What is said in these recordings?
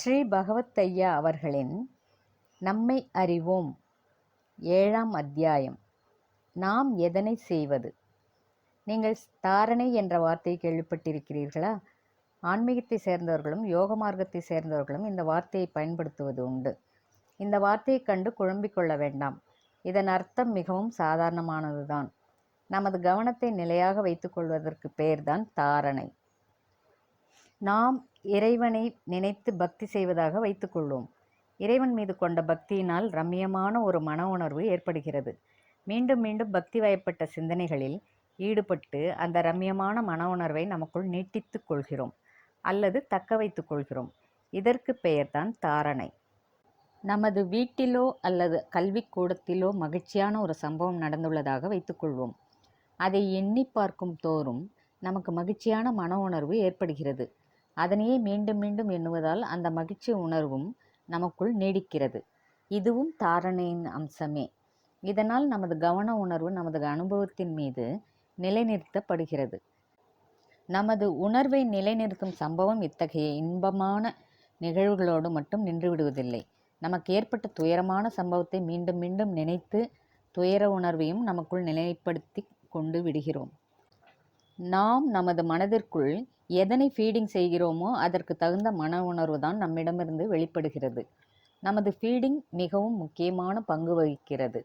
ஸ்ரீ பகவத் ஐயா அவர்களின் நம்மை அறிவோம். ஏழாம் அத்தியாயம். நாம் எதனை செய்வது? நீங்கள் தாரணை என்ற வார்த்தையை கேள்விப்பட்டிருக்கிறீர்களா? ஆன்மீகத்தை சேர்ந்தவர்களும் யோக மார்க்கத்தை சேர்ந்தவர்களும் இந்த வார்த்தையை பயன்படுத்துவது உண்டு. இந்த வார்த்தையை கண்டு குழம்பிக் கொள்ள வேண்டாம். இதன் அர்த்தம் மிகவும் சாதாரணமானதுதான். நமது கவனத்தை நிலையாக வைத்துக்கொள்வதற்கு பெயர்தான் தாரணை. நாம் இறைவனை நினைத்து பக்தி செய்வதாக வைத்துக்கொள்வோம். இறைவன் மீது கொண்ட பக்தியினால் ரம்மியமான ஒரு மன உணர்வு ஏற்படுகிறது. மீண்டும் மீண்டும் பக்தி வயப்பட்ட சிந்தனைகளில் ஈடுபட்டு அந்த ரம்மியமான மன உணர்வை நமக்குள் நீட்டித்து கொள்கிறோம் அல்லது தக்க வைத்து கொள்கிறோம். இதற்கு பெயர்தான் தாரணை. நமது வீட்டிலோ அல்லது கல்விக்கூடத்திலோ மகிழ்ச்சியான ஒரு சம்பவம் நடந்துள்ளதாக வைத்துக்கொள்வோம். அதை எண்ணி பார்க்கும் தோறும் நமக்கு மகிழ்ச்சியான மன உணர்வு ஏற்படுகிறது. அதனையே மீண்டும் மீண்டும் எண்ணுவதால் அந்த மகிழ்ச்சி உணர்வும் நமக்குள் நீடிக்கிறது. இதுவும் தாரணையின் அம்சமே. இதனால் நமது கவன உணர்வு நமது அனுபவத்தின் மீது நிலைநிறுத்தப்படுகிறது. நமது உணர்வை நிலைநிறுத்தும் சம்பவம் இத்தகைய இன்பமான நிகழ்வுகளோடு மட்டும் நின்றுவிடுவதில்லை. நமக்கு ஏற்பட்ட துயரமான சம்பவத்தை மீண்டும் மீண்டும் நினைத்து துயர உணர்வையும் நமக்குள் நிலைப்படுத்தி கொண்டு விடுகிறோம். நாம் நமது மனதிற்குள் எதனை ஃபீடிங் செய்கிறோமோ அதற்கு தகுந்த மன உணர்வு தான் நம்மிடமிருந்து வெளிப்படுகிறது. நமது ஃபீடிங் மிகவும் முக்கியமான பங்கு வகிக்கிறது.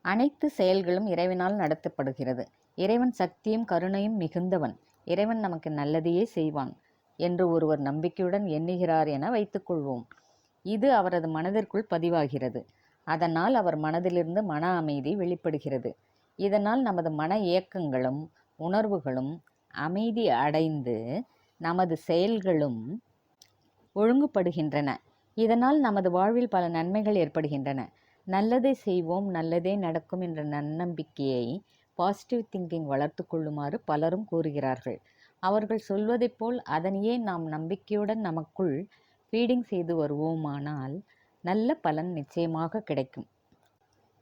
அனைத்து செயல்களும் இறைவனால் நடத்தப்படுகிறது. இறைவன் சக்தியும் கருணையும் மிகுந்தவன். இறைவன் நமக்கு நல்லதையே செய்வான் என்று ஒருவர் நம்பிக்கையுடன் எண்ணுகிறார் என வைத்துக்கொள்வோம் இது அவரது மனதிற்குள் பதிவாகிறது. அதனால் அவர் மனதிலிருந்து மன அமைதி வெளிப்படுகிறது. இதனால் நமது மன இயக்கங்களும் உணர்வுகளும் அமைதி அடைந்து நமது செயல்களும் ஒழுங்குபடுகின்றன. இதனால் நமது வாழ்வில் பல நன்மைகள் ஏற்படுகின்றன. நல்லதை செய்வோம் நல்லதே நடக்கும் என்ற நன்னம்பிக்கையை பாசிட்டிவ் திங்கிங் வளர்த்து கொள்ளுமாறு பலரும் கூறுகிறார்கள். அவர்கள் சொல்வதைப் போல் அதனையே நாம் நம்பிக்கையுடன் நமக்குள் ஃபீடிங் செய்து வருவோமானால் நல்ல பலன் நிச்சயமாக கிடைக்கும்.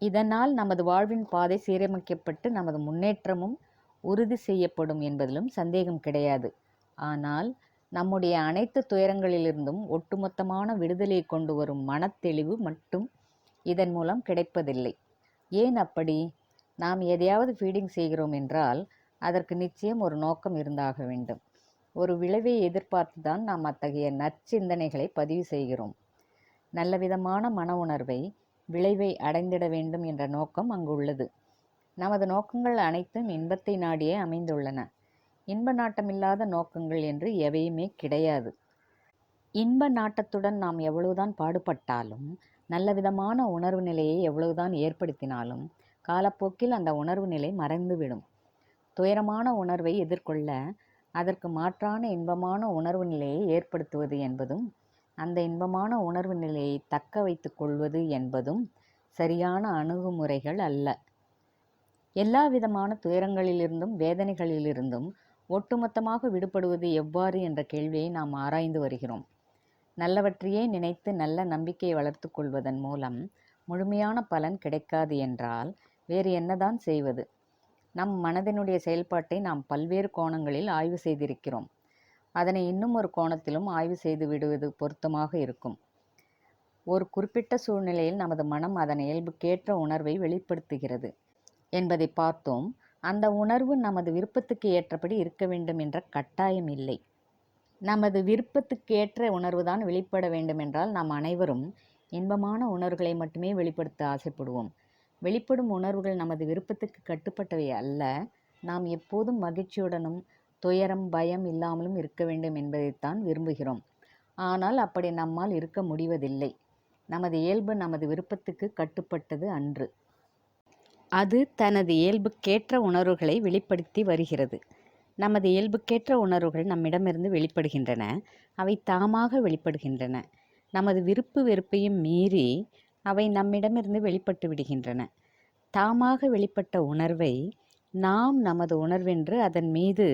இதனால் நமது வாழ்வின் பாதை சீரமைக்கப்பட்டு நமது முன்னேற்றமும் உறுதி செய்யப்படும் என்பதிலும் சந்தேகம் கிடையாது. ஆனால் நம்முடைய அனைத்து துயரங்களிலிருந்தும் ஒட்டுமொத்தமான விடுதலையை கொண்டு வரும் மனத்தெளிவு மட்டும் இதன் மூலம் கிடைப்பதில்லை. ஏன் அப்படி? நாம் எதையாவது ஃபீடிங் செய்கிறோம் என்றால் அதற்கு நிச்சயம் ஒரு நோக்கம் இருந்தாக வேண்டும். ஒரு விளைவை எதிர்பார்த்து தான் நாம் அத்தகைய நற்சிந்தனைகளை பதிவு செய்கிறோம். நல்லவிதமான மன உணர்வை விளைவை அடைந்திட வேண்டும் என்ற நோக்கம் அங்கு உள்ளது. நமது நோக்கங்கள் அனைத்தும் இன்பத்தை நாடியே அமைந்துள்ளன. இன்ப நாட்டமில்லாத நோக்கங்கள் என்று எவையுமே கிடையாது. இன்ப நாட்டத்துடன் நாம் எவ்வளவுதான் பாடுபட்டாலும் நல்லவிதமான உணர்வு நிலையை எவ்வளவுதான் ஏற்படுத்தினாலும் காலப்போக்கில் அந்த உணர்வு நிலை மறைந்துவிடும். துயரமான உணர்வை எதிர்கொள்ள அதற்கு மாற்றான இன்பமான உணர்வு நிலையை ஏற்படுத்துவது என்பதும் அந்த இன்பமான உணர்வு நிலையை தக்க வைத்து கொள்வது என்பதும் சரியான அணுகுமுறைகள் அல்ல. எல்லா விதமான துயரங்களிலிருந்தும் வேதனைகளிலிருந்தும் ஒட்டுமொத்தமாக விடுபடுவது எவ்வாறு என்ற கேள்வியை நாம் ஆராய்ந்து வருகிறோம். நல்லவற்றையே நினைத்து நல்ல நம்பிக்கையை வளர்த்து கொள்வதன் மூலம் முழுமையான பலன் கிடைக்காது என்றால் வேறு என்னதான் செய்வது? நம் மனதினுடைய செயல்பாட்டை நாம் பல்வேறு கோணங்களில் ஆய்வு செய்திருக்கிறோம். அதனை இன்னும் ஒரு கோணத்திலும் ஆய்வு செய்து விடுவது பொருத்தமாக இருக்கும். ஒரு குறிப்பிட்ட சூழ்நிலையில் நமது மனம் அதன் இயல்புக்கேற்ற உணர்வை வெளிப்படுத்துகிறது. என்பதை பார்த்தோம். அந்த உணர்வு நமது விருப்பத்துக்கு ஏற்றபடி இருக்க வேண்டும் என்ற கட்டாயம் இல்லை. நமது விருப்பத்துக்கு ஏற்ற உணர்வுதான் வெளிப்பட வேண்டும் என்றால் நாம் அனைவரும் இன்பமான உணர்வுகளை மட்டுமே வெளிப்படுத்த ஆசைப்படுவோம். வெளிப்படும் உணர்வுகள் நமது விருப்பத்துக்கு கட்டுப்பட்டவை அல்ல. நாம் எப்போதும் மகிழ்ச்சியுடனும் துயரம் பயம் இல்லாமலும் இருக்க வேண்டும் என்பதைத்தான் விரும்புகிறோம். ஆனால் அப்படி நம்மால் இருக்க முடிவதில்லை. நமது இயல்பு நமது விருப்பத்துக்கு கட்டுப்பட்டது அன்று. அது தனது இயல்புக்கேற்ற உணர்வுகளை வெளிப்படுத்தி வருகிறது. நமது இயல்புக்கேற்ற உணர்வுகள் நம்மிடமிருந்து வெளிப்படுகின்றன. அவை தாமாக வெளிப்படுகின்றன. நமது விருப்பு வெறுப்பையும் மீறி அவை நம்மிடமிருந்து வெளிப்பட்டு விடுகின்றன. தாமாக வெளிப்பட்ட உணர்வை நாம் நமது உணர்வென்று அதன் மீது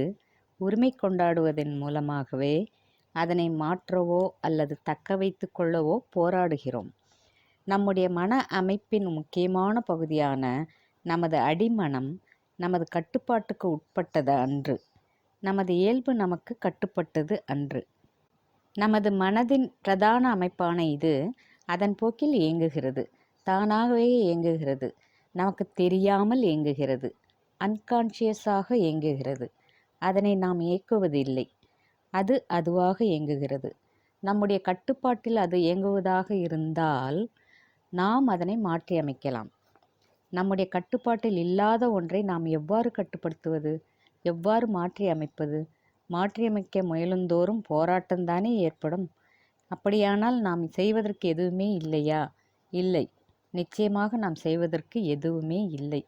உரிமை கொண்டாடுவதன் மூலமாகவே அதனை மாற்றவோ அல்லது தக்க வைத்து கொள்ளவோ போராடுகிறோம். நம்முடைய மன அமைப்பின் முக்கியமான பகுதியான நமது அடிமனம் நமது கட்டுப்பாட்டுக்கு உட்பட்டது அன்று. நமது இயல்பு நமக்கு கட்டுப்பட்டது அன்று. நமது மனதின் பிரதான அமைப்பான இது அதன் போக்கில் இயங்குகிறது. தானாகவே இயங்குகிறது. நமக்கு தெரியாமல் இயங்குகிறது. அன்கான்ஷியஸாக இயங்குகிறது. அதனை நாம் இயக்குவதில்லை. அது அதுவாக இயங்குகிறது. நம்முடைய கட்டுப்பாட்டில் அது இயங்குவதாக இருந்தால் நாம் அதனை மாற்றி அமைக்கலாம் நம்முடைய கட்டுப்பாட்டில் இல்லாத ஒன்றை நாம் எவ்வாறு கட்டுப்படுத்துவது? எவ்வாறு மாற்றி அமைப்பது? மாற்றியமைக்க முயலுந்தோறும் போராட்டம்தானே ஏற்படும். அப்படியானால் நாம் செய்வதற்கு எதுவுமே இல்லையா? இல்லை. நிச்சயமாக நாம் செய்வதற்கு எதுவுமே இல்லை.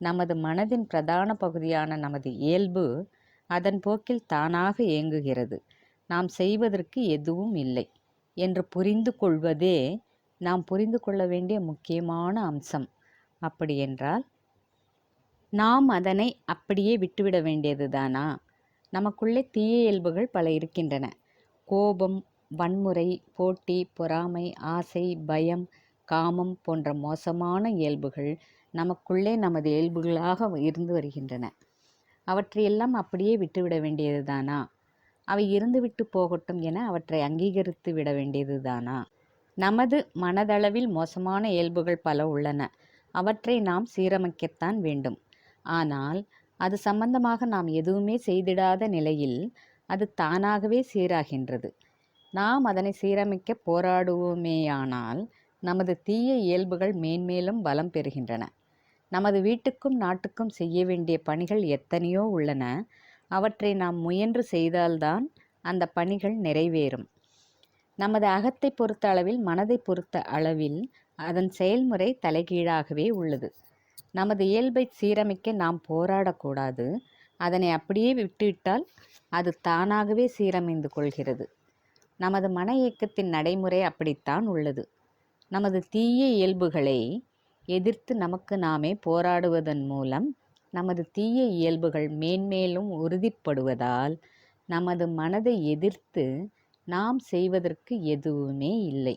நமது மனதின் பிரதான பகுதியான நமது இயல்பு அதன் போக்கில் தானாக இயங்குகிறது. நாம் செய்வதற்கு எதுவும் இல்லை. என்று புரிந்து கொள்வதே நாம் புரிந்து கொள்ள வேண்டிய முக்கியமான அம்சம். அப்படியென்றால் நாம் அதனை அப்படியே விட்டுவிட வேண்டியதுதானா நமக்குள்ளே தீய இயல்புகள் பல இருக்கின்றன. கோபம் வன்முறை போட்டி பொறாமை ஆசை பயம் காமம் போன்ற மோசமான இயல்புகள் நமக்குள்ளே நமது இயல்புகளாக இருந்து வருகின்றன. அவற்றையெல்லாம் அப்படியே விட்டுவிட வேண்டியதுதானா அவை இருந்துவிட்டு போகட்டும் என அவற்றை அங்கீகரித்து விட வேண்டியதுதானா நமது மனதளவில் மோசமான இயல்புகள் பல உள்ளன. அவற்றை நாம் சீரமைக்கத்தான் வேண்டும். ஆனால் அது சம்பந்தமாக நாம் எதுவுமே செய்திடாத நிலையில் அது தானாகவே சீராகின்றது. நாம் அதனை சீரமைக்க போராடுவோமேயானால் நமது தீய இயல்புகள் மேன்மேலும் பலம் பெறுகின்றன. நமது வீட்டுக்கும் நாட்டுக்கும் செய்ய வேண்டிய பணிகள் எத்தனையோ உள்ளன. அவற்றை நாம் முயன்று செய்தால்தான் அந்த பணிகள் நிறைவேறும். நமது அகத்தை பொறுத்த அளவில் மனதை பொறுத்த அளவில் அதன் செயல்முறை தலைகீழாகவே உள்ளது. நமது இயல்பை சீரமைக்க நாம் போராடக்கூடாது. அதனை அப்படியே விட்டுவிட்டால் அது தானாகவே சீரமைந்து கொள்கிறது. நமது மன இயக்கத்தின் நடைமுறை அப்படித்தான் உள்ளது. நமது தீய இயல்புகளை எதிர்த்து நமக்கு நாமே போராடுவதன் மூலம் நமது தீய இயல்புகள் மேன்மேலும் உறுதிப்படுவதால் நமது மனதை எதிர்த்து நாம் செய்வதற்கு எதுவுமே இல்லை.